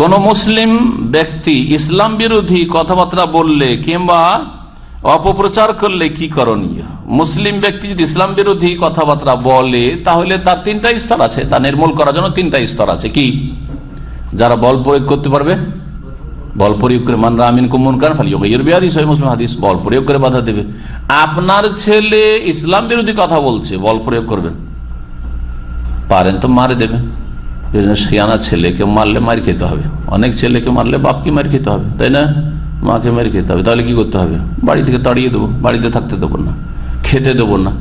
কোন মুসলিম ব্যক্তি ইসলাম বিরোধী কথাবার্তা বললে কিংবা অপপ্রচার করলে কি করণীয়? মুসলিম ব্যক্তি যদি ইসলাম বিরোধী কথাবার্তা বলে, তাহলে তার তিনটা স্তর আছে। তা নির্মূল করার জন্য তিনটা স্তর আছে। কি? যারা বল প্রয়োগ করতে পারবে? বল প্রয়োগ করে মানরা আমিন কুমুন কান মুসলিম হাদিস বল প্রয়োগ করে বাধা দেবে। আপনার ছেলে ইসলাম বিরোধী কথা বলছে, বল প্রয়োগ করবেন। পারেন তো মারে দেবেন শিয়ানা ছেলেকে মারলে মার খেতে হবে। অনেক ছেলেকে মারলে বাপকে মার খেতে হবে, তাই না? মাকে মেরে খেতে হবে। তাহলে কি করতে হবে? বাড়ি থেকে তাড়িয়ে দেবো, বাড়িতে থাকতে দেবো না, খেতে দেবো না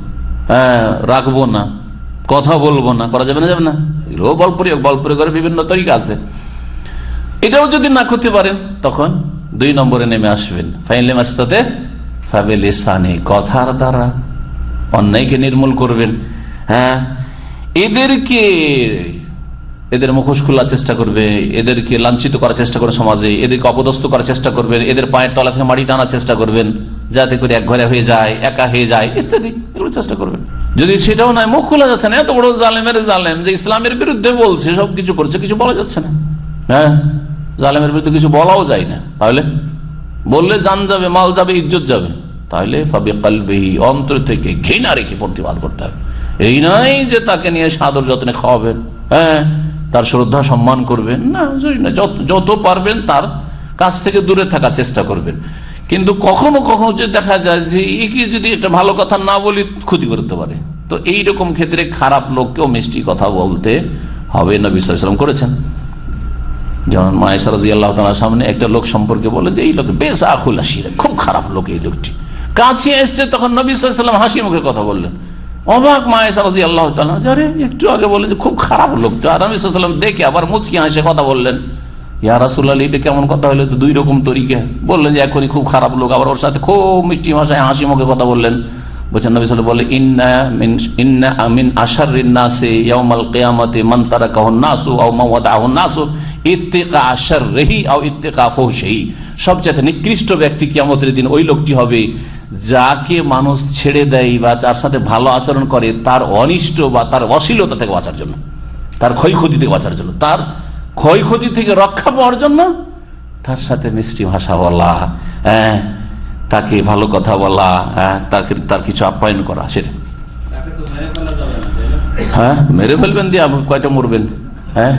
হ্যাঁ রাখব না, কথা বলব না, করা যাবে না যাবে না? এগুলো বল প্রয়োগ, বল প্রয়োগের বিভিন্ন তরিকা আছে। এটাও যদি না করতে পারেন, তখন দুই নম্বরে নেমে আসবেন। ফাইনলে মাস্তাতে ফাবেল ইসানে কথার দ্বারা অন্যায়কে নির্মূল করবেন। হ্যাঁ এদেরকে এদের মুখোশ খোলার চেষ্টা করবে, এদেরকে লাঞ্ছিত করার চেষ্টা করবে সমাজে, এদেরকে অপদস্থ করার চেষ্টা করবেন, এদের পায়ের তলা থেকে মাটি টানার চেষ্টা করবেন, যাতে করে এক ঘরে হয়ে যায়, একা হয়ে যায়, ইত্যাদি, এগুলো চেষ্টা করবেন। যদি সেটাও নয়, মুখ খোলা যাচ্ছে না, এত বড় জালেমের জালেম যে ইসলামের বিরুদ্ধে বলছে, সব কিছু করছে, কিছু বলা যাচ্ছে না। হ্যাঁ জালেমের বিরুদ্ধে কিছু বলাও যায় না, তাহলে? বললে জান যাবে, মাল যাবে, ইজ্জত যাবে, তাহলে ফাবে কালবেহি, অন্তর থেকে ঘৃণা রেখে প্রতিবাদ করতে হবে। এই নয় যে তাকে নিয়ে সাদর যত্নে খাওয়াবেন হ্যাঁ? তার শ্রদ্ধা, সম্মান করবেন। না না, যত পারবেন তার কাছ থেকে দূরে থাকার চেষ্টা করবেন। কিন্তু কখনো কখনো যে দেখা যায় যে একে যদি একটা ভালো কথা না বলি, ক্ষতি করতে পারে। তো এই রকম ক্ষেত্রে খারাপ লোককেও মিষ্টি কথা বলতে হবে, নবী সাল্লাম করেছেন। যেমন মায়েশা সামনে একটা লোক সম্পর্কে বলে যে, এই লোক বেশ আখুল আসিরে খুব খারাপ লোক এই লোকটি। কাছে এসছে, তখন নবী সাল্লাম হাসি মুখে কথা বললেন। অবাক মায়েশা রাজি আল্লাহ আরে একটু আগে বললেন যে খুব খারাপ লোকটা আর নবী সাল্লাম দেখে আবার মুচকি হাসে কথা বললেন। ইয়া রাসুল্লাহ এটা কেমন কথা হলো? তো দুই রকম তরিকা। বললেন যে এখনই খুব খারাপ লোক। আবার ওর সাথে খুব মিষ্টি ভাষায় হাসি মুখে কথা বললেন। বলছেন নবী সাল বলে ইন্না মিন, ইন্না আমিন আশার নাসে ইয়াউমাল কিয়ামতে মান তারাকাহুন নাসু আও মাওয়াদাহুন নাসু ইত্তিকা আশার রেহি আও ইত্তিকা ফুহশিহি। সবচেয়ে নিকৃষ্ট ব্যক্তি কিয়ামতের দিন ওই লোকটি হবে যাকে মানুষ ছেড়ে দেয় বা যার সাথে ভালো আচরণ করে তার অনিষ্ট বা তার অশ্লীলতা থেকে বাঁচার জন্য তার ক্ষয়ক্ষতি থেকে বাঁচার জন্য তার ক্ষয়ক্ষতি থেকে রক্ষা পাওয়ার জন্য তার সাথে মিষ্টি ভাষা বলা হ্যাঁ তাকে ভালো কথা বলা হ্যাঁ তাকে তার কিছু আপ্যায়ন করা সেটা। হ্যাঁ মেরে ফেলবেন দিয়ে কয়টা মরবেন হ্যাঁ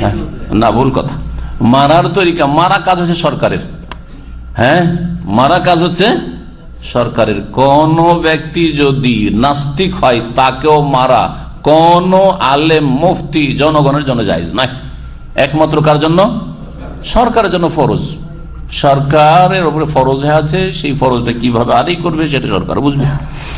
হ্যাঁ না ভুল কথা। মারার তরিকা মারা কাজ হচ্ছে সরকারের হ্যাঁ মারা কাজ হচ্ছে সরকারের কোন ব্যক্তি যদি নাস্তিক হয়, তাকেও মারা কোন আলেম মুফতি জনগণের জন্য যাইজ নাই একমাত্র কার জন্য? সরকারের জন্য ফরজ। সরকারের উপরে ফরজ আছে, সেই ফরজটা কীভাবে আদায় করবে সেটা সরকার বুঝবে।